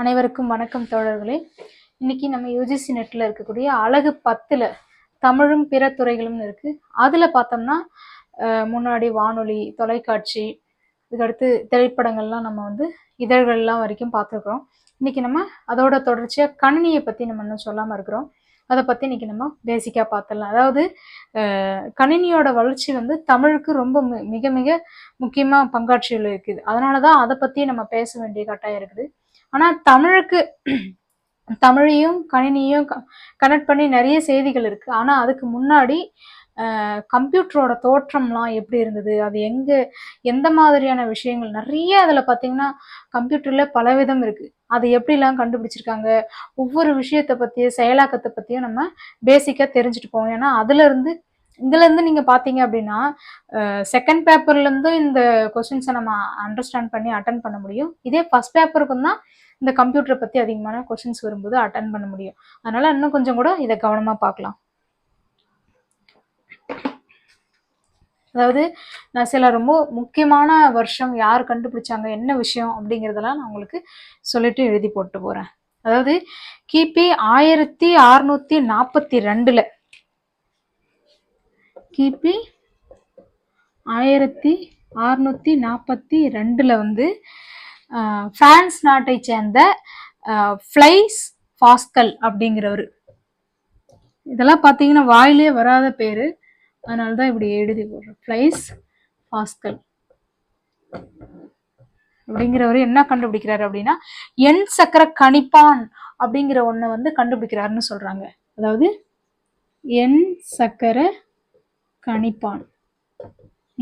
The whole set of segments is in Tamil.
அனைவருக்கும் வணக்கம் தோழர்களே. இன்னைக்கு நம்ம யூஜிசி நெட்டில் இருக்கக்கூடிய அழகு பத்தில் தமிழும் பிற துறைகளும் இருக்குது அதில் பார்த்தோம்னா முன்னாடி வானொலி தொலைக்காட்சி இதுக்கடுத்து திரைப்படங்கள்லாம் நம்ம வந்து இதழ்கள்லாம் வரைக்கும் பார்த்துருக்குறோம். இன்னைக்கு நம்ம அதோட தொடர்ச்சியாக கணினியை பற்றி நம்ம இன்னும் சொல்லாமல் இருக்கிறோம். அதை பற்றி இன்னைக்கு நம்ம பேசிக்காக பார்த்துடலாம். அதாவது கணினியோட வளர்ச்சி வந்து தமிழுக்கு ரொம்ப மிக மிக முக்கியமாக பங்காற்றியுள்ள இருக்குது. அதனாலதான் அதை பற்றி நம்ம பேச வேண்டிய கட்டாயம் இருக்குது. ஆனால் தமிழுக்கு தமிழையும் கணினியும் கனெக்ட் பண்ணி நிறைய செய்திகள் இருக்குது ஆனால் அதுக்கு முன்னாடி கம்ப்யூட்டரோட தோற்றம்லாம் எப்படி இருந்தது? அது எங்கே எந்த மாதிரியான விஷயங்கள்? நிறைய அதில் பாத்தீங்கன்னா கம்ப்யூட்டரில் பலவிதம் இருக்குது அது எப்படிலாம் கண்டுபிடிச்சிருக்காங்க? ஒவ்வொரு விஷயத்தை பற்றியும் செயலாக்கத்தை பற்றியும் நம்ம பேசிக்காக தெரிஞ்சுட்டு போவோம். ஏன்னா அதுலேருந்து இருந்து இதுல இருந்து நீங்க பாத்தீங்க அப்படின்னா செகண்ட் பேப்பர்ல இருந்து இந்த கொஸ்டின்ஸை நம்ம அண்டர்ஸ்டாண்ட் பண்ணி அட்டன் பண்ண முடியும். இதே ஃபர்ஸ்ட் பேப்பருக்கும் தான் இந்த கம்ப்யூட்டரை பத்தி அதிகமான கொஸ்டின்ஸ் வரும்போது அட்டன் பண்ண முடியும். அதனால இன்னும் கொஞ்சம் கூட இதை கவனமா பார்க்கலாம். அதாவது நான் சில ரொம்ப முக்கியமான வருஷம் யார் கண்டுபிடிச்சாங்க என்ன விஷயம் அப்படிங்கிறதெல்லாம் நான் உங்களுக்கு சொல்லிட்டு எழுதி போட்டு போகிறேன் அதாவது கிபி ஆயிரத்தி அறுநூத்தி நாற்பத்தி ரெண்டில் கிபி ஆயிரத்தி அறுநூத்தி நாற்பத்தி ரெண்டில் வந்து ஃப்ரான்ஸ் நாட்டை சேர்ந்த ஃப்ளைஸ் பாஸ்கல் அப்படிங்கிறவர். இதெல்லாம் பார்த்தீங்கன்னா வாயிலே வராத பேர். அதனால தான் இப்படி எழுதி போடுறேன் ஃப்ளைஸ் பாஸ்கல் அப்படிங்கிறவர் என்ன கண்டுபிடிக்கிறாரு அப்படின்னா எண் சக்கர கணிப்பான் அப்படிங்கிற ஒன்றை வந்து கண்டுபிடிக்கிறாருன்னு சொல்கிறாங்க அதாவது எண் சக்கர கணிப்பான்.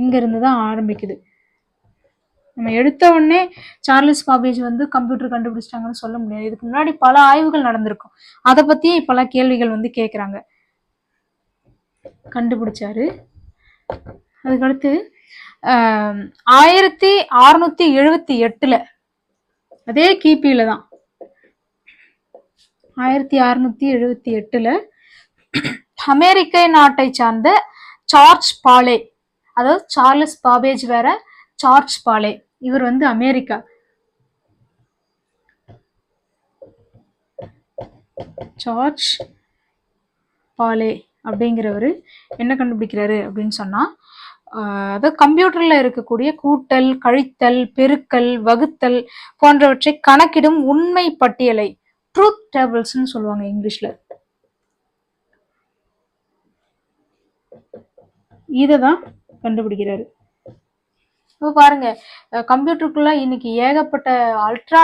இங்கேருந்து தான் ஆரம்பிக்குது. நம்ம எடுத்த உடனே சார்லஸ் பாபேஜ் வந்து கம்ப்யூட்டர் கண்டுபிடிச்சிட்டாங்கன்னு சொல்ல முடியாது. இதுக்கு முன்னாடி பல ஆய்வுகள் நடந்திருக்கும். அதை பற்றியும் பல கேள்விகள் வந்து கேட்குறாங்க கண்டுபிடிச்சாரு. அதுக்கடுத்து ஆயிரத்தி அறுநூத்தி எழுபத்தி எட்டுல அதே கிபியில தான். ஆயிரத்தி அறுநூத்தி எழுபத்தி எட்டுல அமெரிக்க நாட்டை சார்ந்த சார்ஜ் பாலே. அதாவது சார்லஸ் பாபேஜ் வேற சார்ஜ் பாலே. இவர் வந்து அமெரிக்கா. சார்ஜ் பாலே அப்படிங்கிறவர் என்ன கண்டுபிடிக்கிறாரு அப்படின்னு சொன்னால் அதாவது கம்ப்யூட்டரில் இருக்கக்கூடிய கூட்டல் கழித்தல் பெருக்கல் வகுத்தல் போன்றவற்றை கணக்கிடும் உண்மை பட்டியலை ட்ரூத் டேபிள்ஸ்ன்னு சொல்லுவாங்க இங்கிலீஷில். இதை தான் கண்டுபிடிக்கிறாரு. இப்போ பாருங்க கம்ப்யூட்டருக்குள்ள இன்னைக்கு ஏகப்பட்ட அல்ட்ரா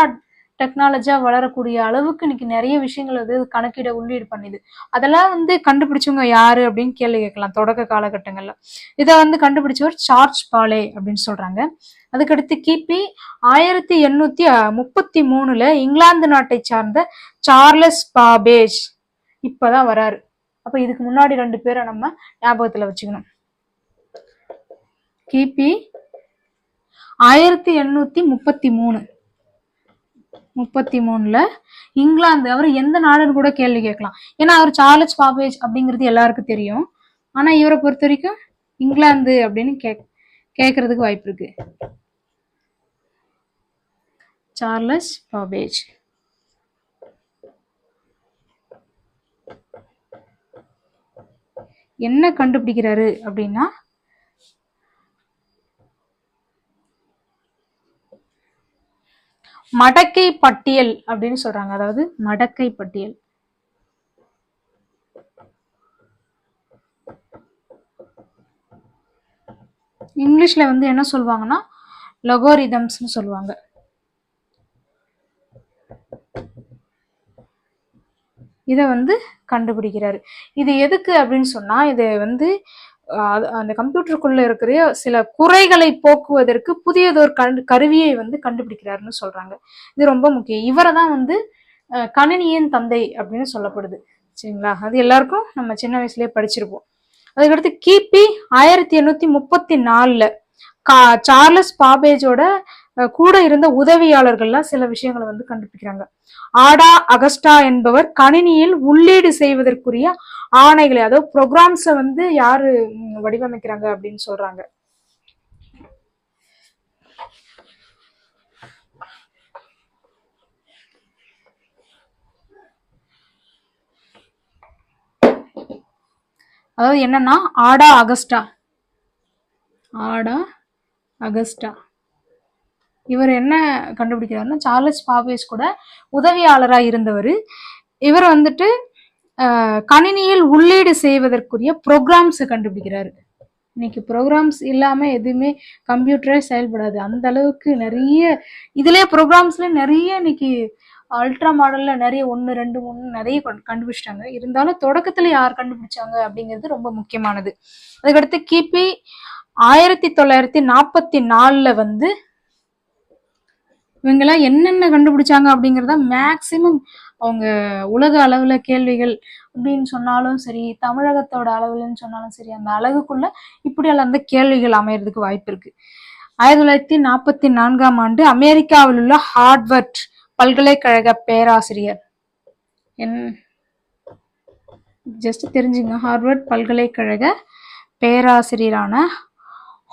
டெக்னாலஜியாக வளரக்கூடிய அளவுக்கு இன்னைக்கு நிறைய விஷயங்கள் வந்து கணக்கிட உள்ளீடு பண்ணுது. அதெல்லாம் வந்து கண்டுபிடிச்சவங்க யாரு அப்படின்னு கேள்வி கேட்கலாம் தொடக்க காலகட்டங்களில். இதை வந்து கண்டுபிடிச்சவர் சார்ஜ் பாலே அப்படின்னு சொல்றாங்க. அதுக்கடுத்து கிபி ஆயிரத்தி எண்ணூத்தி முப்பத்தி மூணுல இங்கிலாந்து நாட்டை சார்ந்த சார்லஸ் பாபேஜ் இப்பதான் வராரு. அப்ப இதுக்கு முன்னாடி ரெண்டு பேரை நம்ம ஞாபகத்துல வச்சுக்கணும். கிபி ஆயிரத்தி எண்ணூத்தி முப்பத்தி மூணு. முப்பத்தி மூணுல இங்கிலாந்து அவர் எந்த நாடுன்னு கூட கேள்வி கேட்கலாம். ஏன்னா அவர் சார்லஸ் பாபேஜ் அப்படிங்கிறது எல்லாருக்கும் தெரியும். ஆனா இவரை பொறுத்த வரைக்கும் இங்கிலாந்து அப்படின்னு கேக் கேட்கறதுக்கு வாய்ப்பு இருக்கு. Charles Babbage. என்ன கண்டுபிடிக்கிறாரு அப்படின்னா மடக்கை பட்டியல் அப்படின்னு சொல்றாங்க. அதாவது மடக்கை பட்டியல். இங்கிலீஷ்ல வந்து என்ன சொல்லுவாங்கன்னா லொகோரிதம்ஸ்னு சொல்லுவாங்க. இதை வந்து கண்டுபிடிக்கிறாரு. இது எதுக்கு அப்படின்னு சொன்னா இது வந்து அந்த கம்ப்யூட்டருக்குள்ள இருக்கிற சில குறைகளை போக்குவதற்கு புதியதொரு கண் கருவியை வந்து கண்டுபிடிக்கிறாருன்னு சொல்றாங்க. இது ரொம்ப முக்கியம். இவரை தான் வந்து கணினியின் தந்தை அப்படின்னு சொல்லப்படுது. சரிங்களா? அது எல்லாருக்கும் நம்ம சின்ன வயசுலயே படிச்சிருப்போம். அதுக்கடுத்து கிபி ஆயிரத்தி எண்ணூத்தி முப்பத்தி நாலுல கா சார்லஸ் பாபேஜோட கூட இருந்த உதவியாளர்கள்லாம் சில விஷயங்களை வந்து கண்டுபிடிக்கிறாங்க. ஆடா அகஸ்டா என்பவர் கணினியில் உள்ளீடு செய்வதற்குரிய ஆணைகளை அதாவது ப்ரோக்ராம்ஸை வந்து யாரு வடிவமைக்கிறாங்க அப்படின்னு சொல்றாங்க. அதாவது என்னன்னா ஆடா அகஸ்டா. ஆடா அகஸ்டா. இவர் என்ன கண்டுபிடிக்கிறாருன்னா சார்லஸ் பாபேஸ் கூட உதவியாளராக இருந்தவர். இவர் வந்துட்டு கணினியில் உள்ளீடு செய்வதற்குரிய ப்ரோக்ராம்ஸை கண்டுபிடிக்கிறாரு. இன்னைக்கு ப்ரோக்ராம்ஸ் இல்லாமல் எதுவுமே கம்ப்யூட்டரே செயல்படாது. அந்த அளவுக்கு நிறைய இதுலேயே ப்ரோக்ராம்ஸ்ல நிறைய இன்னைக்கு அல்ட்ரா மாடலில் நிறைய ஒன்று ரெண்டு மூணு நிறைய கண்டுபிடிச்சிட்டாங்க. இருந்தாலும் தொடக்கத்தில் யார் கண்டுபிடிச்சாங்க அப்படிங்கிறது ரொம்ப முக்கியமானது. அதுக்கடுத்து கிபி ஆயிரத்தி தொள்ளாயிரத்தி நாற்பத்தி நாலில் வந்து இவங்கெல்லாம் என்னென்ன கண்டுபிடிச்சாங்க அப்படிங்கிறத மேக்சிமம் அவங்க உலக அளவில் கேள்விகள் அப்படின்னு சொன்னாலும் சரி தமிழகத்தோட அளவுலன்னு சொன்னாலும் சரி அந்த அழகுக்குள்ள இப்படியெல்லாம் அந்த கேள்விகள் அமையறதுக்கு வாய்ப்பு இருக்கு. ஆயிரத்தி தொள்ளாயிரத்தி நாற்பத்தி நான்காம் ஆண்டு அமெரிக்காவில் உள்ள ஹார்வர்ட் பல்கலைக்கழக பேராசிரியர். என் ஜஸ்ட் தெரிஞ்சுங்க. ஹார்வர்ட் பல்கலைக்கழக பேராசிரியரான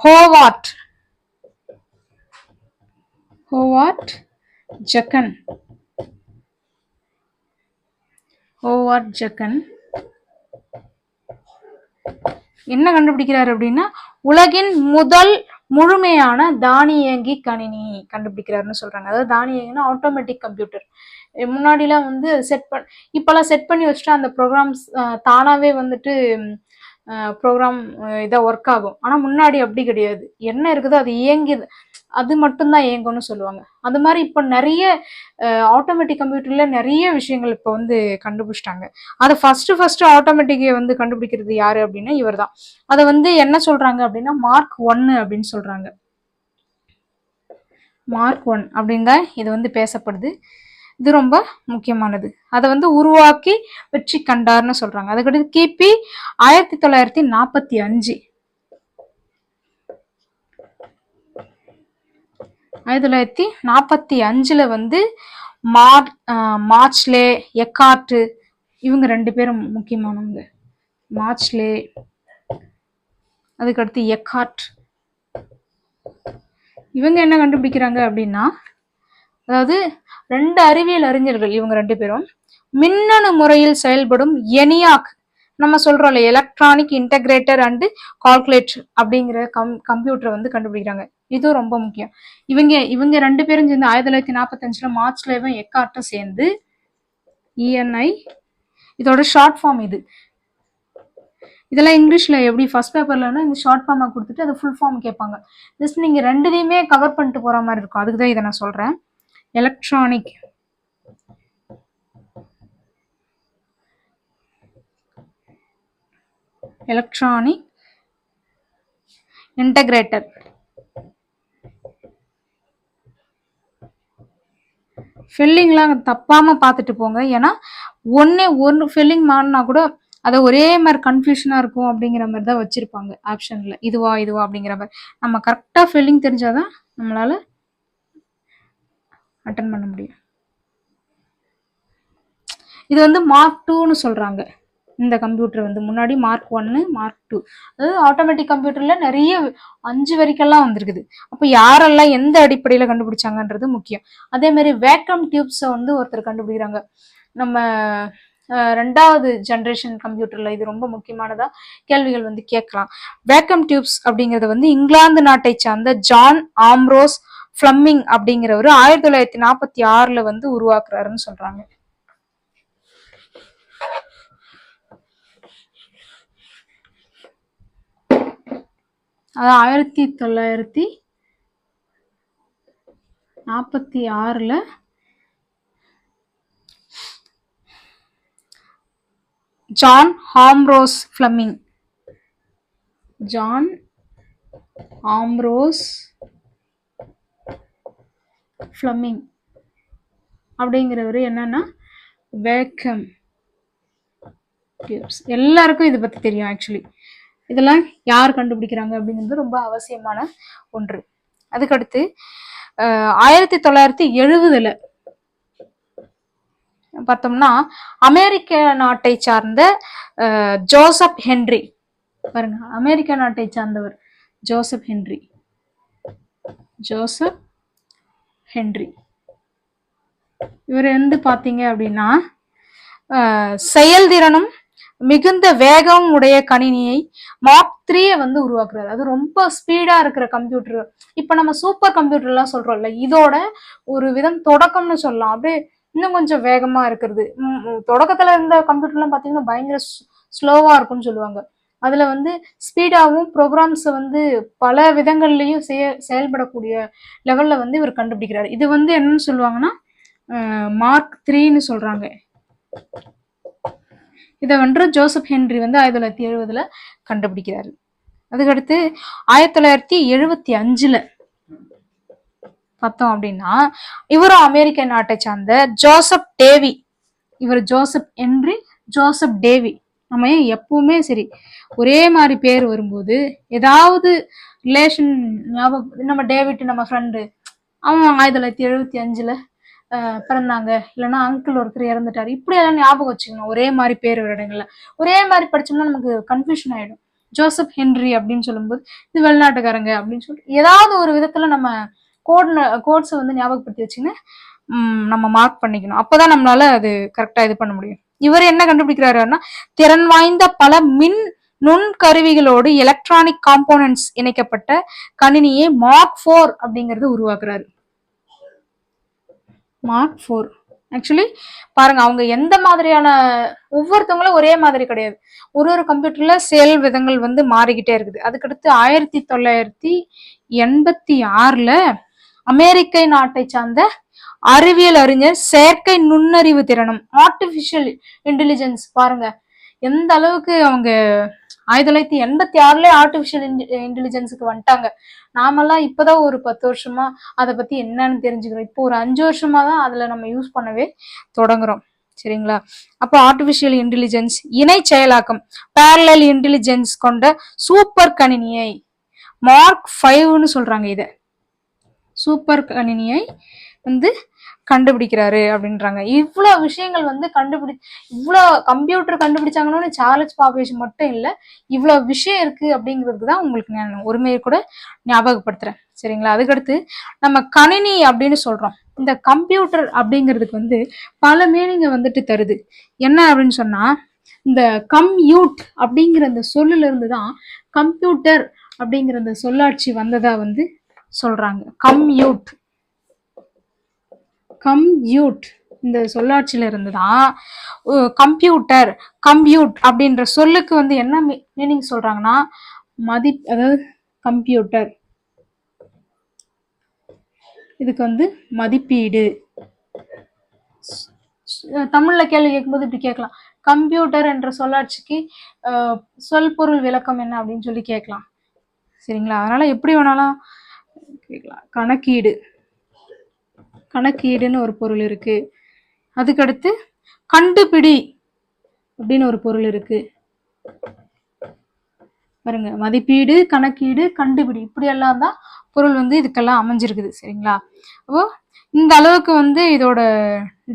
ஹோவார்ட் ஹோவார்ட் ஜக்கன். ஹோவார்ட் ஜக்கன். என்ன கண்டுபிடிக்கிறார் அப்படின்னா உலகின் முதல் முழுமையான தானியங்கி கணினி கண்டுபிடிக்கிறாருன்னு சொல்றாங்க. அதாவது தானியங்கினா ஆட்டோமேட்டிக் கம்ப்யூட்டர் முன்னாடிலாம் வந்து செட் பண் இப்போல்லாம் செட் பண்ணி வச்சுட்டா அந்த ப்ரோக்ராம்ஸ் தானாகவே வந்துட்டு ப்ரோக்ராம் இதாக ஒர்க் ஆகும். ஆனால் முன்னாடி அப்படி கிடையாது. என்ன இருக்குதோ அது இயங்கிது. அது மட்டும்தான் இயங்கும்னு சொல்லுவாங்க. அது மாதிரி இப்போ நிறைய ஆட்டோமேட்டிக் கம்ப்யூட்டரில் நிறைய விஷயங்கள் இப்போ வந்து கண்டுபிடிச்சிட்டாங்க. அதை ஃபஸ்ட்டு ஃபஸ்ட்டு ஆட்டோமேட்டிக்கை வந்து கண்டுபிடிக்கிறது யார் அப்படின்னா இவர் தான் அதை வந்து என்ன சொல்கிறாங்க அப்படின்னா மார்க் ஒன்று அப்படின்னு சொல்கிறாங்க மார்க் ஒன் அப்படின்னு தான் இது வந்து பேசப்படுது. இது ரொம்ப முக்கியமானது. அதை வந்து உருவாக்கி வெற்றி கண்டார்னு சொல்கிறாங்க அதுக்கடுத்து கிபி ஆயிரத்தி தொள்ளாயிரத்தி நாற்பத்தி அஞ்சு. ஆயிரத்தி தொள்ளாயிரத்தி நாற்பத்தி அஞ்சில் வந்து மார் மார்ச்லே எக்கார்ட்டு இவங்க ரெண்டு பேரும் முக்கியமானவங்க. மார்ச்லே அதுக்கடுத்து எக்கார்ட். இவங்க என்ன கண்டுபிடிக்கிறாங்க அப்படின்னா அதாவது ரெண்டு அறிவியல் அறிஞர்கள் இவங்க ரெண்டு பேரும் மின்னணு முறையில் செயல்படும் எனியாக் நம்ம சொல்றோம்ல எலக்ட்ரானிக் இன்டகிரேட்டர் அண்ட் கால்குலேட்டர் அப்படிங்கிற கம் கம்ப்யூட்டரை வந்து கண்டுபிடிக்கிறாங்க. இதுவும் ரொம்ப முக்கியம். இவங்க இவங்க ரெண்டு பேரும் சேர்ந்து ஆயிரத்தி தொள்ளாயிரத்தி நாற்பத்தஞ்சுல மார்ச்லவும் எக்கார்ட்டும் சேர்ந்து இஎன்ஐ இதோட ஷார்ட் ஃபார்ம் இது. இதெல்லாம் இங்கிலீஷில் எப்படி ஃபர்ஸ்ட் பேப்பர்லன்னா இந்த ஷார்ட் ஃபார்மாக கொடுத்துட்டு அது ஃபுல் ஃபார்ம் கேட்பாங்க. ஜஸ்ட் நீங்கள் ரெண்டுலேயுமே கவர் பண்ணிட்டு போகிற மாதிரி இருக்கும். அதுக்கு தான் இதை நான் சொல்கிறேன் எலக்ட்ரானிக் எலக்ட்ரானிக் இன்டகிரேட்டர் ஃபில்லிங்லாம் தப்பாமல் பார்த்துட்டு போங்க. ஏன்னா ஒன்றே ஒன்று ஃபில்லிங் மாறினா கூட அதை ஒரே மாதிரி கன்ஃபியூஷனாக இருக்கும் அப்படிங்கிற மாதிரி தான் வச்சுருப்பாங்க ஆப்ஷனில் இதுவா இதுவா அப்படிங்கிற மாதிரி. நம்ம கரெக்டாக ஃபில்லிங் தெரிஞ்சாதான் நம்மளால் அட்டன் பண்ண முடியும். இது வந்து மார்க் டூன்னு சொல்கிறாங்க இந்த கம்ப்யூட்டர் வந்து. முன்னாடி மார்க் ஒன்னு மார்க் டூ அதாவது ஆட்டோமேட்டிக் கம்ப்யூட்டர்ல நிறைய அஞ்சு வரைக்கெல்லாம் வந்திருக்குது. அப்போ யாரெல்லாம் எந்த அடிப்படையில் கண்டுபிடிச்சாங்கன்றது முக்கியம். அதே மாதிரி வேக்கம் டியூப்ஸை வந்து ஒருத்தர் கண்டுபிடிக்கிறாங்க. நம்ம ரெண்டாவது ஜென்ரேஷன் கம்ப்யூட்டரில் இது ரொம்ப முக்கியமானதாக கேள்விகள் வந்து கேட்கலாம். வேக்கம் டியூப்ஸ் அப்படிங்கிறது வந்து இங்கிலாந்து நாட்டை சார்ந்த ஜான் ஆம்ரோஸ் ஃப்ளம்மிங் அப்படிங்கிறவர் ஆயிரத்தி தொள்ளாயிரத்தி நாற்பத்தி ஆறில் வந்து உருவாக்குறாருன்னு சொல்கிறாங்க அது ஆயிரத்தி தொள்ளாயிரத்தி நாற்பத்தி ஆறில் John Ambrose Fleming. John Ambrose Fleming அப்படிங்கிறவர் என்னன்னா வேக்கம். எல்லாருக்கும் இதை பற்றி தெரியும் ஆக்சுவலி இதெல்லாம் யார் கண்டுபிடிக்கிறாங்க அப்படிங்கிறது ரொம்ப அவசியமான ஒன்று. அதுக்கடுத்து ஆயிரத்தி தொள்ளாயிரத்தி எழுபதுல பார்த்தோம்னா அமெரிக்க நாட்டை சார்ந்த ஜோசப் ஹென்றி. பாருங்க அமெரிக்க நாட்டை சார்ந்தவர் ஜோசப் ஹென்றி. Joseph Henry. இவர் வந்து பார்த்தீங்க அப்படின்னா செயல்திறனும் மிகுந்த வேகம் உடைய கணினியை மார்க் த்ரீயை வந்து உருவாக்குறாரு. அது ரொம்ப ஸ்பீடா இருக்கிற கம்ப்யூட்டர் இப்ப நம்ம சூப்பர் கம்ப்யூட்டர்லாம் சொல்றோம்ல இதோட ஒரு விதம் தொடக்கம்னு சொல்லலாம். அப்படியே இன்னும் கொஞ்சம் வேகமா இருக்கிறது. தொடக்கத்துல இருந்த கம்ப்யூட்டர்லாம் பாத்தீங்கன்னா பயங்கர ஸ்லோவா இருக்கும்னு சொல்லுவாங்க. அதுல வந்து ஸ்பீடாகவும் ப்ரோக்ராம்ஸை வந்து பல விதங்கள்லையும் செய செயல்படக்கூடிய லெவல்ல வந்து இவர் கண்டுபிடிக்கிறார். இது வந்து என்னன்னு சொல்லுவாங்கன்னா மார்க் த்ரீன்னு சொல்றாங்க. இதை வந்து ஜோசப் ஹென்றி வந்து ஆயிரத்தி தொள்ளாயிரத்தி எழுபதுல கண்டுபிடிக்கிறாரு. அதுக்கடுத்து ஆயிரத்தி தொள்ளாயிரத்தி எழுபத்தி அஞ்சுல பார்த்தோம் அப்படின்னா இவரும் அமெரிக்க நாட்டை சார்ந்த ஜோசப் டேவி. இவர் ஜோசப் ஹென்றி ஜோசப் டேவி. நம்ம ஏன் எப்பவுமே சரி ஒரே மாதிரி பேர் வரும்போது ஏதாவது ரிலேஷன் ஞாபகம் நம்ம டேவிட் நம்ம ஃப்ரெண்டு அவன் ஆயிரத்தி தொள்ளாயிரத்தி எழுபத்தி அஞ்சுல பிறந்தாங்க. இல்லைன்னா அங்கிள் ஒருத்தர் இறந்துட்டாரு. இப்படி எல்லாம் ஞாபகம் வச்சுக்கணும். ஒரே மாதிரி பேர் இடங்களில் இடங்கள்ல ஒரே மாதிரி படிச்சோம்னா நமக்கு கன்ஃபியூஷன் ஆயிடும். ஜோசப் ஹென்றி அப்படின்னு சொல்லும்போது இது வெளிநாட்டுக்காரங்க அப்படின்னு சொல்லிட்டு ஏதாவது ஒரு விதத்துல நம்ம கோட் கோட்ஸை வந்து ஞாபகப்படுத்தி வச்சுன்னு நம்ம மார்க் பண்ணிக்கணும். அப்பதான் நம்மளால அது கரெக்டா இது பண்ண முடியும். இவர் என்ன கண்டுபிடிக்கிறாருன்னா திறன் வாய்ந்த பல மின் நுண் கருவிகளோடு எலக்ட்ரானிக் காம்போனன்ட்ஸ் இணைக்கப்பட்ட கணினியை மார்க் ஃபோர் அப்படிங்கறது உருவாக்குறாரு. மார்க் ஃபோர் ஆக்சுவலி பாருங்க அவங்க எந்த மாதிரியான ஒவ்வொருத்தவங்களும் ஒரே மாதிரி கிடையாது. ஒரு ஒரு கம்ப்யூட்டர்ல செயல் விதங்கள் வந்து மாறிக்கிட்டே இருக்குது. அதுக்கடுத்து ஆயிரத்தி தொள்ளாயிரத்தி எண்பத்தி ஆறுல அமெரிக்க நாட்டை சார்ந்த அறிவியல் அறிஞர் செயற்கை நுண்ணறிவு திறனும் ஆர்டிபிஷியல் இன்டெலிஜென்ஸ் பாருங்க எந்த அளவுக்கு அவங்க ஆயிரத்தி தொள்ளாயிரத்தி எண்பத்தி ஆறுலேயே ஆர்டிஃபிஷியல் இன்டெலிஜென்ஸுக்கு வந்துட்டாங்க. நாமெல்லாம் இப்போதான் ஒரு பத்து வருஷமா அதை பத்தி என்னன்னு தெரிஞ்சுக்கிறோம். இப்போ ஒரு அஞ்சு வருஷமா தான் அதில் நம்ம யூஸ் பண்ணவே தொடங்குறோம். சரிங்களா? அப்போ ஆர்டிஃபிஷியல் இன்டெலிஜென்ஸ் இணை செயலாக்கம் பேரலல் இன்டெலிஜென்ஸ் கொண்ட சூப்பர் கணினியை மார்க் ஃபைவ்னு சொல்றாங்க இதை. சூப்பர் கணினியை வந்து கண்டுபிடிக்கிறாரு அப்படின்றாங்க. இவ்வளோ விஷயங்கள் வந்து கண்டுபிடி இவ்வளோ கம்ப்யூட்டர் கண்டுபிடிச்சாங்கன்னு சார்லஸ் பாபேஜ் மட்டும் இல்லை இவ்வளோ விஷயம் இருக்கு அப்படிங்கிறதுக்கு தான் உங்களுக்கு நான் ஒருமையை கூட ஞாபகப்படுத்துறேன். சரிங்களா? அதுக்கடுத்து நம்ம கணினி அப்படின்னு சொல்றோம். இந்த கம்ப்யூட்டர் அப்படிங்கிறதுக்கு வந்து பல மீனிங்கை வந்துட்டு தருது. என்ன அப்படின்னு சொன்னா இந்த கம்யூட் அப்படிங்கிற அந்த சொல்லுல இருந்து தான் கம்ப்யூட்டர் அப்படிங்கிற அந்த சொல்லாட்சி வந்ததா வந்து சொல்றாங்க. கம்யூட் கம்யூட் இந்த சொல்லாட்சியில இருந்து தான் கம்ப்யூட்டர் கம்ப்யூட் அப்படின்ற சொல்லுக்கு வந்து என்ன மீனிங் சொல்கிறாங்கன்னா மதி அதாவது கம்ப்யூட்டர் இதுக்கு வந்து மதிப்பீடு. தமிழில் கேள்வி கேட்கும்போது இப்படி கேட்கலாம். கம்ப்யூட்டர் என்ற சொல்லாட்சிக்கு சொல் பொருள் விளக்கம் என்ன அப்படின்னு சொல்லி கேட்கலாம். சரிங்களா? அதனால் எப்படி வேணாலும் கேட்கலாம். கணக்கீடு. கணக்கீடுன்னு ஒரு பொருள் இருக்கு. அதுக்கடுத்து கண்டுபிடி அப்படின்னு ஒரு பொருள் இருக்கு. பாருங்க மதிப்பீடு கணக்கீடு கண்டுபிடி இப்படியெல்லாம் தான் பொருள் வந்து இதுக்கெல்லாம் அமைஞ்சிருக்குது சரிங்களா? அப்போ இந்த அளவுக்கு வந்து இதோட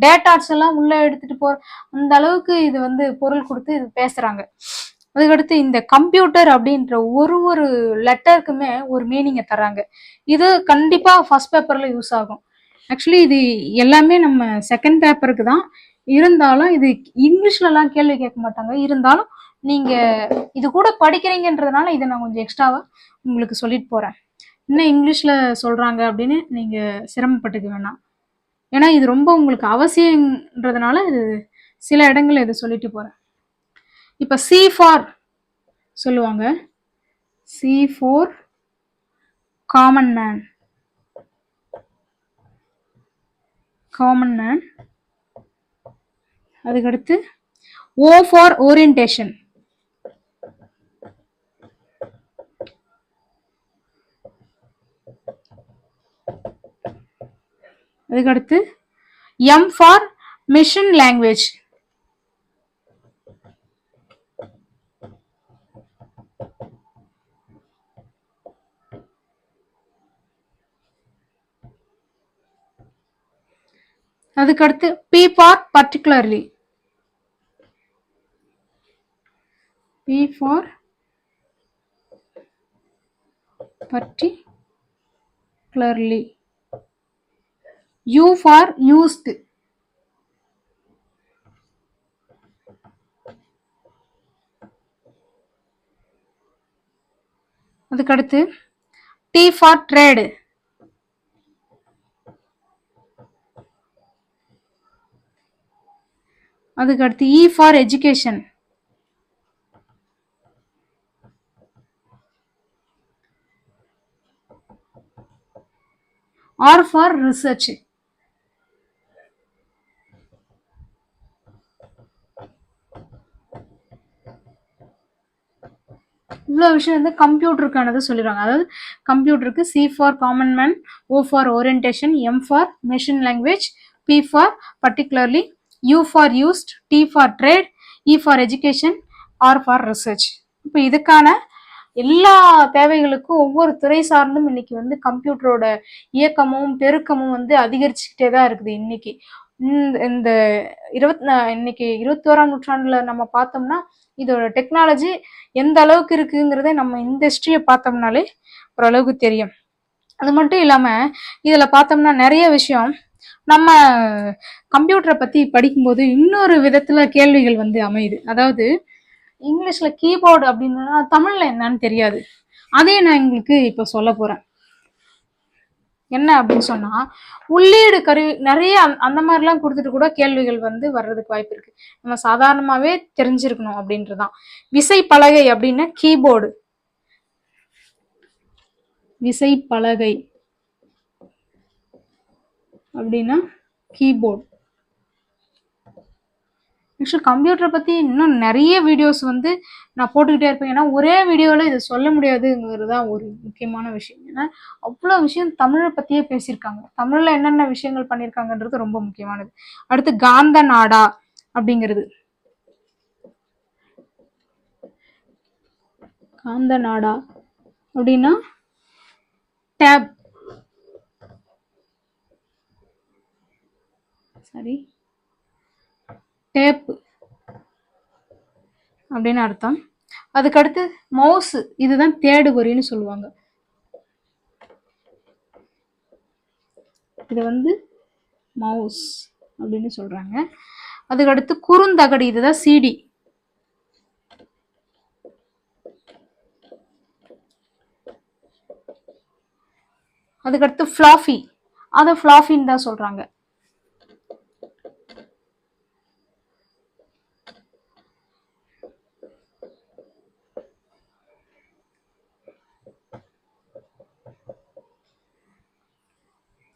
டேட்டாஸ் எல்லாம் உள்ள எடுத்துட்டு போற அந்த அளவுக்கு இது வந்து பொருள் கொடுத்து இது பேசுறாங்க. அதுக்கடுத்து இந்த கம்ப்யூட்டர் அப்படின்ற ஒரு ஒரு லெட்டருக்குமே ஒரு மீனிங்கை தராங்க இது கண்டிப்பா ஃபர்ஸ்ட் பேப்பர்ல யூஸ் ஆகும். ஆக்சுவலி இது எல்லாமே நம்ம செகண்ட் பேப்பருக்கு தான். இருந்தாலும் இது இங்கிலீஷ்லலாம் கேள்வி கேட்க மாட்டாங்க. இருந்தாலும் நீங்கள் இது கூட படிக்கிறீங்கன்றதுனால இதை நான் கொஞ்சம் எக்ஸ்ட்ராவாக உங்களுக்கு சொல்லிட்டு போகிறேன் இன்னும் இங்கிலீஷில் சொல்கிறாங்க அப்படின்னு நீங்கள் சிரமப்பட்டுக்க வேணாம். ஏன்னா இது ரொம்ப உங்களுக்கு அவசியன்றதுனால இது சில இடங்களில் இதை சொல்லிட்டு போகிறேன் இப்போ சி ஃபார் சொல்லுவாங்க. C for common man common man அதுக்கடுத்து ஓ ஃபார் ஓரியன்டேஷன் அதுக்கடுத்து எம் ஃபார் மிஷின் லாங்குவேஜ் அதுக்கடுத்து P for particularly P for particularly U for used அதுக்கடுத்து டி ஃபார் ட்ரேடு அதுக்கடுத்து E for education R for research இவ்வளோ விஷயம் வந்து கம்ப்யூட்டருக்கானது சொல்லிடுவாங்க. அதாவது கம்ப்யூட்டருக்கு C for common man O for orientation M for machine language P for particularly U for used T for trade E for education R for research இப்போ இதுக்கான எல்லா தேவைகளுக்கும் ஒவ்வொரு துறை சார்ந்தும் இன்னைக்கு வந்து கம்ப்யூட்டரோட இயக்கமும் பெருக்கமும் வந்து அதிகரிச்சுக்கிட்டே தான் இருக்குது இன்னைக்கு. இந்த- இந்த இருபத் இன்னைக்கு இருபத்தோராம் நூற்றாண்டுல நம்ம பார்த்தோம்னா இதோட டெக்னாலஜி எந்த அளவுக்கு இருக்குங்கிறத நம்ம இந்த ஹிஸ்ட்ரியை பார்த்தோம்னாலே ஓரளவுக்கு தெரியும். அது மட்டும் இல்லாமல் இதில் பார்த்தோம்னா நிறைய விஷயம் நம்ம கம்ப்யூட்டரை பத்தி படிக்கும்போது இன்னொரு விதத்துல கேள்விகள் வந்து அமையுது. அதாவது இங்கிலீஷ்ல கீபோர்டு அப்படின்னா தமிழ்ல என்னன்னு தெரியாது. அதே நான் எங்களுக்கு இப்போ சொல்ல போறேன். என்ன அப்படின்னு சொன்னா உள்ளீடு கருவி நிறைய அந்த- அந்த மாதிரிலாம் கொடுத்துட்டு கூட கேள்விகள் வந்து வர்றதுக்கு வாய்ப்பு இருக்கு. நம்ம சாதாரணமாவே தெரிஞ்சிருக்கணும் அப்படின்றதுதான். விசை பலகை அப்படின்னா கீபோர்டு விசை பலகை. அப்படின்னா கீபோர்ட் ஆக்சுவல் கம்ப்யூட்டரை பற்றி இன்னும் நிறைய வீடியோஸ் வந்து நான் போட்டுக்கிட்டே இருப்பேன். ஏன்னா ஒரே வீடியோவில் இதை சொல்ல முடியாதுங்கிறது தான் ஒரு முக்கியமான விஷயம். ஏன்னா அவ்வளோ விஷயம் தமிழை பற்றியே பேசியிருக்காங்க. தமிழில் என்னென்ன விஷயங்கள் பண்ணியிருக்காங்கன்றது ரொம்ப முக்கியமானது. அடுத்து காந்த நாடா அப்படிங்கிறது. காந்த நாடா அப்படின்னா டேப் சரி டேப்பு அப்படின்னு அர்த்தம். அதுக்கடுத்து மவுஸ் இதுதான் தேடு வரின்னு சொல்லுவாங்க. இது வந்து மவுஸ் அப்படின்னு சொல்றாங்க. அதுக்கடுத்து குறுந்தகடு இதுதான் சிடி அதுக்கடுத்து ஃப்ளாஃபி அதை ஃப்ளாஃபின்னு தான் சொல்கிறாங்க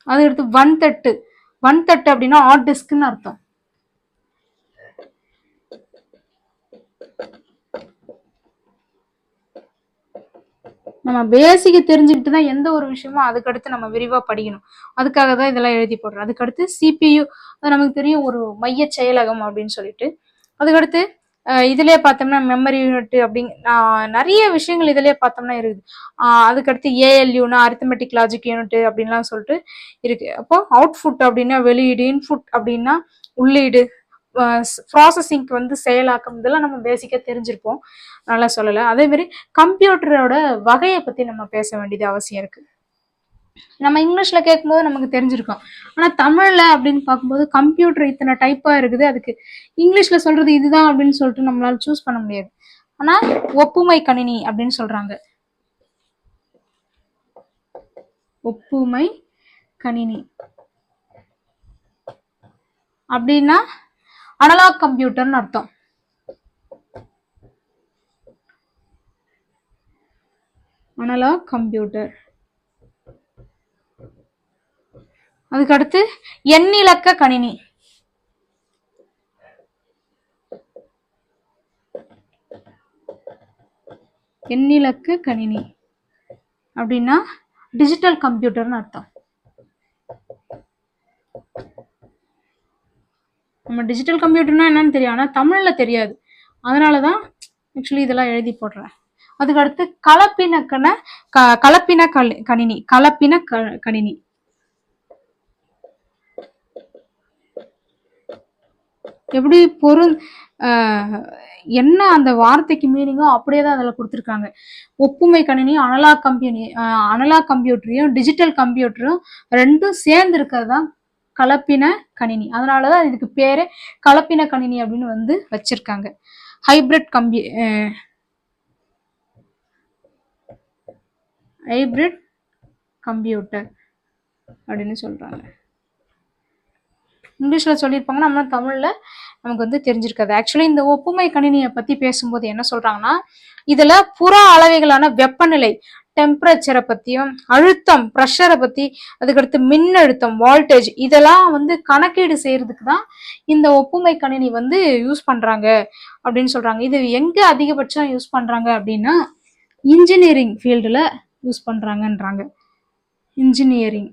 அது எடுத்து வன் தட்டு வன் தட்டு அப்படின்னா ஹார்ட் டிஸ்க்னு அர்த்தம். நம்ம பேசிக்க தெரிஞ்சுக்கிட்டு தான் எந்த ஒரு விஷயமும் அதுக்கடுத்து நம்ம விரிவாக படிக்கணும். அதுக்காக தான் இதெல்லாம் எழுதி போடுறோம் அதுக்கடுத்து சிபியு அது நமக்கு தெரியும் ஒரு மைய செயலகம் அப்படின்னு சொல்லிட்டு. அதுக்கடுத்து இதுலயே பார்த்தோம்னா மெமரி யூனிட் அப்படிங்க நிறைய விஷயங்கள் இதுலயே பார்த்தோம்னா இருக்குது. அதுக்கடுத்து ஏஎல்யூனா அரித்தமெட்டிக் லாஜிக் யூனிட் அப்படின்லாம் சொல்லிட்டு இருக்கு. அப்போ அவுட்ஃபுட் அப்படின்னா வெளியீடு இன்ஃபுட் அப்படின்னா உள்ளீடு ப்ராசஸிங்க்கு வந்து செயலாக்கம் இதெல்லாம் நம்ம பேசிக்காக தெரிஞ்சிருப்போம். நல்லா சொல்லலை. அதேமாரி கம்ப்யூட்டரோட வகையை பற்றி நம்ம பேச வேண்டியது அவசியம் இருக்குது நம்ம இங்கிலீஷ்ல கேட்கும்போது நமக்கு தெரிஞ்சிருக்கும். ஆனா தமிழ்ல அப்படின்னு பார்க்கும்போது கம்ப்யூட்டர் இத்தனை டைப்பா இருக்குது. அதுக்கு இங்கிலீஷ்ல சொல்றது இதுதான் அப்படின்னு சொல்லிட்டு நம்மளால சூஸ் பண்ண முடியாது. ஆனா ஒப்புமை கணினி அப்படின்னு சொல்றாங்க. ஒப்புமை கணினி. அப்படின்னா அனலாக் கம்ப்யூட்டர்னு அர்த்தம். அனலாக் கம்ப்யூட்டர் அதுக்கடுத்து எண்ணிலக்க கணினி. எண்ணிலக்க கணினி. அப்படின்னா டிஜிட்டல் கம்ப்யூட்டர்னு அர்த்தம். நம்ம டிஜிட்டல் கம்ப்யூட்டர்னா என்னன்னு தெரியும் ஆனால் தமிழில் தெரியாது. அதனால தான் ஆக்சுவலி இதெல்லாம் எழுதி போடுறேன். அதுக்கடுத்து கண க கலப்பின கல் கணினி. கலப்பின க கணினி. எப்படி பொருள் என்ன அந்த வார்த்தைக்கு மீனிங்கோ அப்படியே தான் அதில் கொடுத்துருக்காங்க. ஒப்புமை கணினி அனலாக் கம்பெனி அனலாக் கம்ப்யூட்டரையும் டிஜிட்டல் கம்ப்யூட்டரும் ரெண்டும் சேர்ந்து இருக்கிறது தான் கலப்பின கணினி. அதனால தான் இதுக்கு பேரே கலப்பின கணினி அப்படின்னு வந்து வச்சுருக்காங்க. ஹைபிரிட் கம்பி ஹைப்ரிட் கம்ப்யூட்டர் அப்படின்னு சொல்கிறாங்க இங்கிலீஷில் சொல்லியிருப்பாங்கன்னா நம்ம தமிழில் நமக்கு வந்து தெரிஞ்சிருக்காது. ஆக்சுவலி இந்த ஒப்புமை கணினியை பற்றி பேசும்போது என்ன சொல்கிறாங்கன்னா இதில் புற அளவைகளான வெப்பநிலை டெம்பரேச்சரை பற்றியும் அழுத்தம் ப்ரெஷரை பற்றி அதுக்கடுத்து மின்னழுத்தம் வால்டேஜ் இதெல்லாம் வந்து கணக்கீடு செய்கிறதுக்கு தான் இந்த ஒப்புமை கணினி வந்து யூஸ் பண்ணுறாங்க அப்படின்னு சொல்கிறாங்க இது எங்கே அதிகபட்சம் யூஸ் பண்ணுறாங்க அப்படின்னா இன்ஜினியரிங் ஃபீல்டில் யூஸ் பண்ணுறாங்கன்றாங்க இன்ஜினியரிங்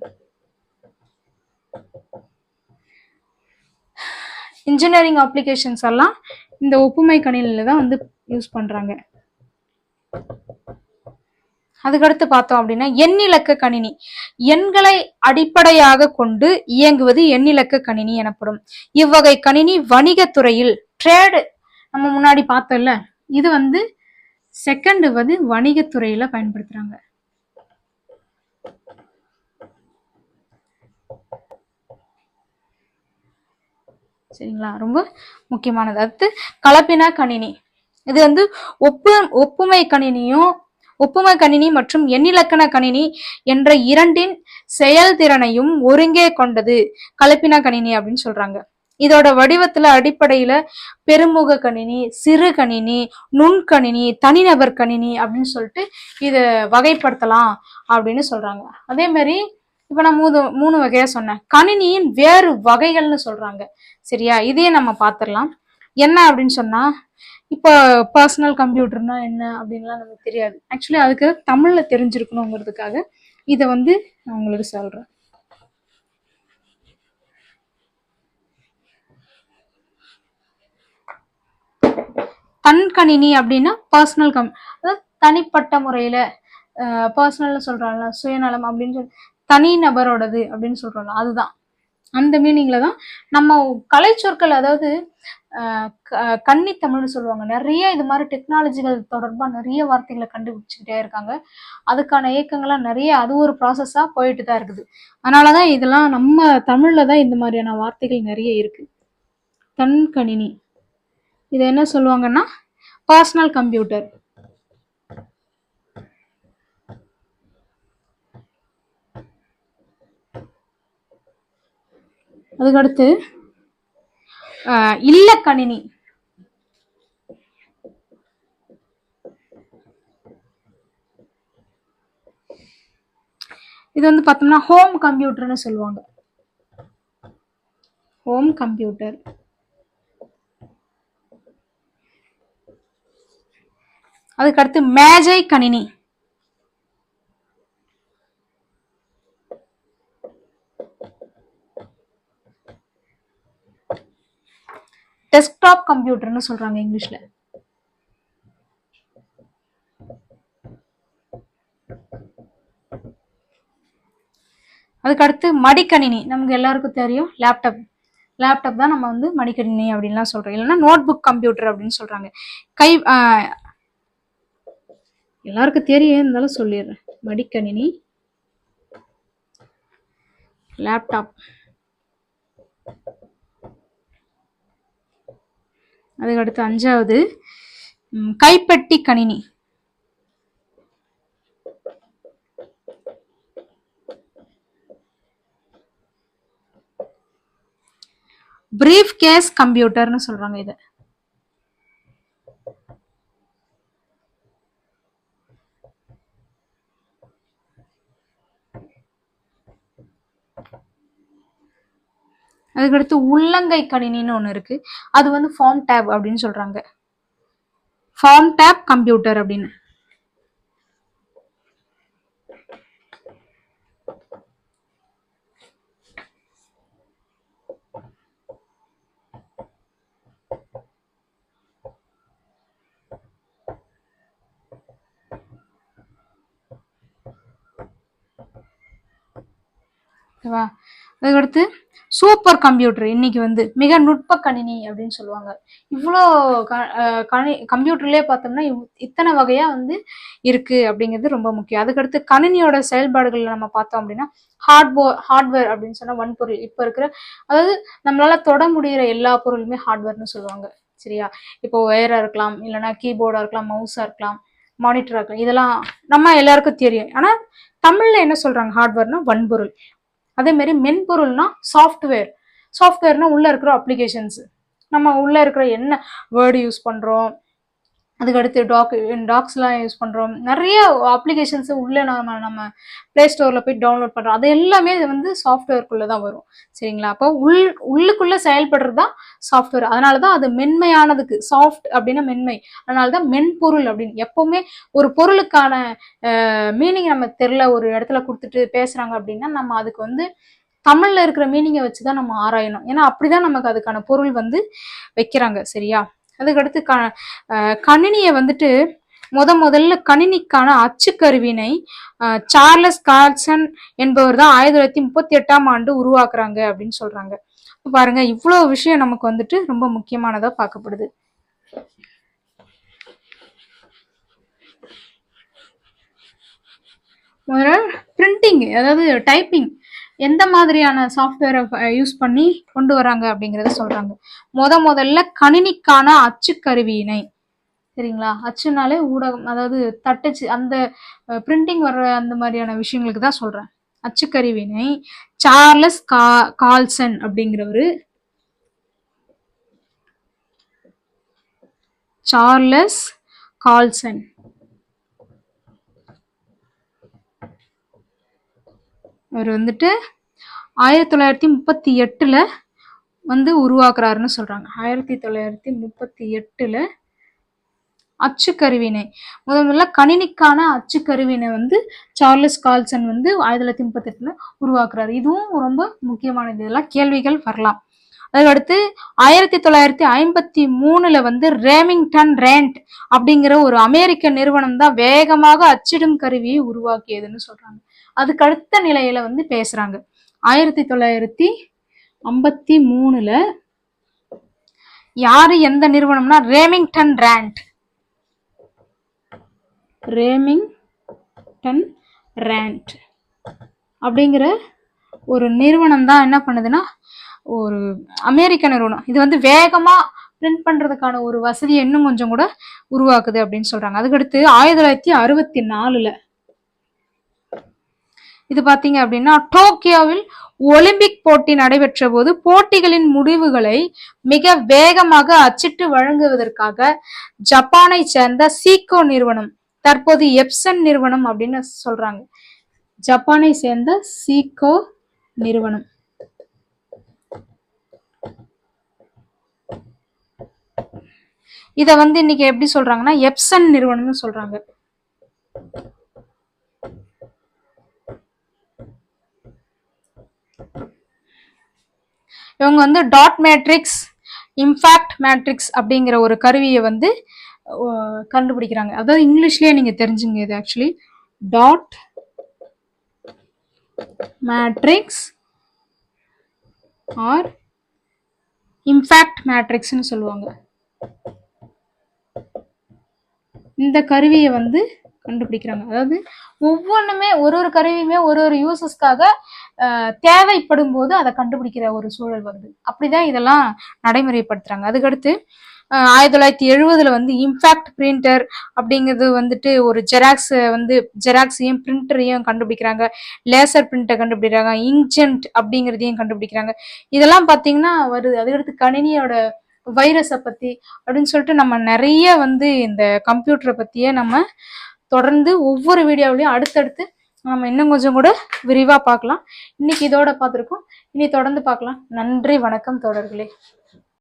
இன்ஜினியரிங் அப்ளிகேஷன்ஸ் எல்லாம் இந்த ஒப்புமை கணினியில் தான் வந்து யூஸ் பண்ணுறாங்க அதுக்கடுத்து பார்த்தோம் அப்படின்னா எண்ணிலக்க கணினி. எண்களை அடிப்படையாக கொண்டு இயங்குவது எண்ணிலக்க கணினி எனப்படும். இவ்வகை கணினி வணிகத்துறையில் ட்ரேடு நம்ம முன்னாடி பார்த்தோம்ல இது வந்து செகண்ட் வந்து வணிகத்துறையில பயன்படுத்துறாங்க. சரிங்களா? ரொம்ப முக்கியமானது. அடுத்து கலப்பின கணினி. இது வந்து ஒப்பு ஒப்புமை கணினியும் ஒப்புமை கணினி மற்றும் எண்ணிலக்கண கணினி என்ற இரண்டின் செயல்திறனையும் ஒருங்கே கொண்டது. கலப்பின கணினி அப்படின்னு சொல்றாங்க. இதோட வடிவத்துல அடிப்படையில பெருமுக கணினி சிறு கணினி நுண்கணினி தனிநபர் கணினி அப்படின்னு சொல்லிட்டு இதை வகைப்படுத்தலாம் அப்படின்னு சொல்றாங்க. அதே மாதிரி இப்ப நான் மூணு மூணு வகையா சொன்னேன். கணினியின் வேறு வகைகள்னு சொல்றாங்க. சரியா? இதையே நம்ம பார்த்துடலாம் என்ன அப்படின்னு சொன்னா இப்போ பர்சனல் கம்ப்யூட்டர்னா என்ன அப்படின்லாம் நமக்கு தெரியாது. ஆக்சுவலி அதுக்கு தமிழ்ல தெரிஞ்சிருக்கணுங்கிறதுக்காக இதை வந்து நான் உங்களுக்கு சொல்றேன். தன் கணினி அப்படின்னா பர்சனல் கம் அதாவது தனிப்பட்ட முறையில பர்சனல்னு சொல்கிறாங்களா சுயநலம் அப்படின்னு சொல்லி தனி நபரோடது அப்படின்னு சொல்றோம்ல அதுதான். அந்த மீனிங்ல தான் நம்ம கலைச்சொற்கள் அதாவது கன்னி தமிழ்னு சொல்லுவாங்க. நிறைய இது மாதிரி டெக்னாலஜிகள் தொடர்பாக நிறைய வார்த்தைகளை கண்டுபிடிச்சிக்கிட்டே இருக்காங்க. அதுக்கான இயக்கங்கள்லாம் நிறைய அது ஒரு ப்ராசஸாக போயிட்டு தான் இருக்குது. அதனாலதான் இதெல்லாம் நம்ம தமிழில் தான் இந்த மாதிரியான வார்த்தைகள் நிறைய இருக்குது தன் கணினி இதை என்ன சொல்லுவாங்கன்னா பர்சனல் கம்ப்யூட்டர் அதுக்கடுத்து இல்ல கணினி. இது வந்து பார்த்தோம்னா ஹோம் கம்ப்யூட்டர்னு சொல்லுவாங்க. ஹோம் கம்ப்யூட்டர் அதுக்கடுத்து மேஜை கணினி. டெஸ்க்டாப் கம்ப்யூட்டர்னு சொல்றாங்க இங்கிலீஷ்ல. அதுக்கு அடுத்து மடிக்கணினி. நமக்கு எல்லாருக்கும் தெரியும் லேப்டாப் லேப்டாப் தான் நம்ம வந்து மடிக்கணினி அப்படின்லாம் சொல்றோம். இல்லைன்னா நோட் புக் கம்ப்யூட்டர் அப்படின்னு சொல்றாங்க. கை ஆஹ், எல்லாருக்கும் தெரியும் இருந்தாலும் சொல்லிடுறேன். மடிக்கணினி லேப்டாப் அதுக்கடுத்து அஞ்சாவது கைப்பட்டி கணினி. பிரீஃப் கேஸ் கம்ப்யூட்டர்னு சொல்கிறாங்க இதை. அதுக்கடுத்து உள்ளங்கை கணினின்னு ஒன்று இருக்கு. அது வந்து ஃபார்ம் டேப் அப்படின்னு சொல்றாங்க. ஃபார்ம் டேப் கம்ப்யூட்டர் அப்படின்னு. ஓகேவா அதுக்கடுத்து சூப்பர் கம்ப்யூட்டர். இன்னைக்கு வந்து மிக நுட்ப கணினி அப்படின்னு சொல்லுவாங்க. இவ்வளோ க- கணி கம்ப்யூட்டர்லேயே பார்த்தோம்னா இவ்- இத்தனை வகையாக வந்து இருக்குது அப்படிங்கிறது ரொம்ப முக்கியம். அதுக்கடுத்து கணினியோட செயல்பாடுகளில் நம்ம பார்த்தோம் அப்படின்னா ஹார்ட்போ ஹார்ட்வேர் அப்படின்னு சொன்னால் வன்பொருள் இப்போ இருக்கிற அதாவது நம்மளால் தொட முடிகிற எல்லா பொருளுமே ஹார்ட்வேர்னு சொல்லுவாங்க. சரியா? இப்போ ஒயராக இருக்கலாம் இல்லைன்னா கீபோர்டாக இருக்கலாம் மவுஸாக இருக்கலாம் மானிட்டராக இருக்கலாம். இதெல்லாம் நம்ம எல்லாருக்கும் தெரியும். ஆனால் தமிழில் என்ன சொல்கிறாங்க ஹார்ட்வேர்னா வன்பொருள் அதே மாதிரி மென்பொருள்னா சாஃப்ட்வேர் சாஃப்ட்வேர்னா உள்ளே இருக்கிற அப்ளிகேஷன்ஸ் நம்ம உள்ளே இருக்கிற என்ன வேர்டு யூஸ் பண்ணுறோம் அதுக்கடுத்து டாக் டாக்ஸ்லாம் யூஸ் பண்ணுறோம் நிறைய அப்ளிகேஷன்ஸ் உள்ளே நம்ம நம்ம ப்ளே ஸ்டோரில் போய் டவுன்லோட் பண்ணுறோம் அது எல்லாமே இது வந்து சாஃப்ட்வேர்க்குள்ளே தான் வரும். சரிங்களா? அப்போ உள் உள்ளுக்குள்ளே செயல்படுறது தான் சாஃப்ட்வேர் அதனால தான் அது மென்மையானதுக்கு சாஃப்ட் அப்படின்னா மென்மை. அதனால தான் மென்பொருள் அப்படின்னு. எப்போவுமே ஒரு பொருளுக்கான மீனிங் நம்ம தெரில ஒரு இடத்துல கொடுத்துட்டு பேசுகிறாங்க அப்படின்னா நம்ம அதுக்கு வந்து தமிழில் இருக்கிற மீனிங்கை வச்சு தான் நம்ம ஆராயணும். ஏன்னா அப்படி தான் நமக்கு அதுக்கான பொருள் வந்து வைக்கிறாங்க. சரியா? அதுக்கடுத்து க கணினியை வந்துட்டு முத முதல்ல கணினிக்கான அச்சுக்கருவினை சார்லஸ் கார்சன் என்பவர் தான் ஆயிரத்தி தொள்ளாயிரத்தி முப்பத்தி எட்டாம் ஆண்டு உருவாக்குறாங்க அப்படின்னு சொல்றாங்க. பாருங்க இவ்வளவு விஷயம் நமக்கு வந்துட்டு ரொம்ப முக்கியமானதா பார்க்கப்படுது. முதல்ல பிரிண்டிங் அதாவது டைப்பிங் எந்த மாதிரியான சாஃப்ட்வேரை யூஸ் பண்ணி கொண்டு வராங்க அப்படிங்கிறத சொல்றாங்க. முத முதல்ல கணினிக்கான அச்சுக்கருவியினை சரிங்களா? அச்சுனாலே ஊடகம் அதாவது தட்டச்சு அந்த பிரிண்டிங் வர்ற அந்த மாதிரியான விஷயங்களுக்கு தான் சொல்றேன். அச்சுக்கருவினை சார்லஸ் கா கால்சன் அப்படிங்கிறவர் சார்லஸ் கால்சன் இவர் வந்துட்டு ஆயிரத்தி தொள்ளாயிரத்தி முப்பத்தி எட்டில் வந்து உருவாக்குறாருன்னு சொல்கிறாங்க ஆயிரத்தி தொள்ளாயிரத்தி முப்பத்தி எட்டில் அச்சுக்கருவினை. முதல் முதல்ல கணினிக்கான அச்சுக்கருவினை வந்து சார்லஸ் கால்சன் வந்து ஆயிரத்தி தொள்ளாயிரத்தி முப்பத்தி எட்டில் உருவாக்குறாரு. இதுவும் ரொம்ப முக்கியமானது. இதெல்லாம் கேள்விகள் வரலாம். அதுக்கடுத்து ஆயிரத்தி தொள்ளாயிரத்தி ஐம்பத்தி மூணுல வந்து ரேமிங்டன் ரேண்ட் அப்படிங்கிற ஒரு அமெரிக்க நிறுவனம் தான் வேகமாக அச்சிடும் கருவியை உருவாக்கியதுன்னு சொல்றாங்க. அதுக்கு அடுத்த நிலையில வந்து பேசுறாங்க. ஆயிரத்தி தொள்ளாயிரத்தி ஐம்பத்தி மூணுல யாரு எந்த நிறுவனம்னா ரேமிங்டன் ரேண்ட். ரேமிங்டன் ரேண்ட். அப்படிங்கிற ஒரு நிறுவனம் தான் என்ன பண்ணுதுன்னா ஒரு அமெரிக்க நிறுவனம். இது வந்து வேகமா பிரிண்ட் பண்றதுக்கான ஒரு வசதியை இன்னும் கொஞ்சம் கூட உருவாக்குது அப்படின்னு சொல்றாங்க. அதுக்கடுத்து ஆயிரத்தி தொள்ளாயிரத்தி அறுபத்தி நாலுல இது பார்த்தீங்க அப்படின்னா டோக்கியோவில் ஒலிம்பிக் போட்டி நடைபெற்ற போது போட்டிகளின் முடிவுகளை மிக வேகமாக அச்சிட்டு வழங்குவதற்காக ஜப்பானை சேர்ந்த சீக்கோ நிறுவனம் தற்போது எப்சன் நிறுவனம் அப்படின்னு சொல்றாங்க. ஜப்பானை சேர்ந்த சீக்கோ நிறுவனம். இதை வந்து இன்னைக்கு எப்படி சொல்றாங்கன்னா எப்சன் நிறுவனம்னு சொல்றாங்க. இவங்க வந்து டாட் மேட்ரிக்ஸ் இம்ஃபேக்ட் மேட்ரிக்ஸ் அப்படிங்கிற ஒரு கருவியை வந்து கண்டுபிடிக்கிறாங்க. அதாவது இங்கிலீஷ்லேயே நீங்கள் தெரிஞ்சுங்க இது actually dot matrix or impact மேட்ரிக்ஸ்னு சொல்லுவாங்க. இந்த கருவியை வந்து கண்டுபிடிக்கிறாங்க. அதாவது ஒவ்வொன்றுமே ஒரு ஒரு கருவியுமே ஒரு ஒரு யூசஸ்க்காக தேவைப்படும் போது அதை கண்டுபிடிக்கிற ஒரு சூழல் வருது. அப்படிதான் இதெல்லாம் நடைமுறைப்படுத்துறாங்க. அதுக்கடுத்து ஆயிரத்தி தொள்ளாயிரத்தி எழுபதுல வந்து இம்பாக்ட் பிரிண்டர் அப்படிங்கிறது வந்துட்டு ஒரு ஜெராக்ஸ் வந்து ஜெராக்ஸையும் பிரிண்டரையும் கண்டுபிடிக்கிறாங்க. லேசர் பிரிண்டை கண்டுபிடிக்கிறாங்க. இங்க்ஜென்ட் அப்படிங்கிறதையும் கண்டுபிடிக்கிறாங்க. இதெல்லாம் பார்த்தீங்கன்னா வருது. அதுக்கடுத்து கணினியோட வைரஸை பத்தி அப்படின்னு சொல்லிட்டு நம்ம நிறைய வந்து இந்த கம்ப்யூட்டரை பத்தியே நம்ம தொடர்ந்து ஒவ்வொரு வீடியோவிலையும் அடுத்தடுத்து நம்ம இன்னும் கொஞ்சம் கூட விரிவாக பார்க்கலாம். இன்னைக்கு இதோட பார்த்துருக்கோம். இனி தொடர்ந்து பார்க்கலாம். நன்றி வணக்கம் தொடர்களே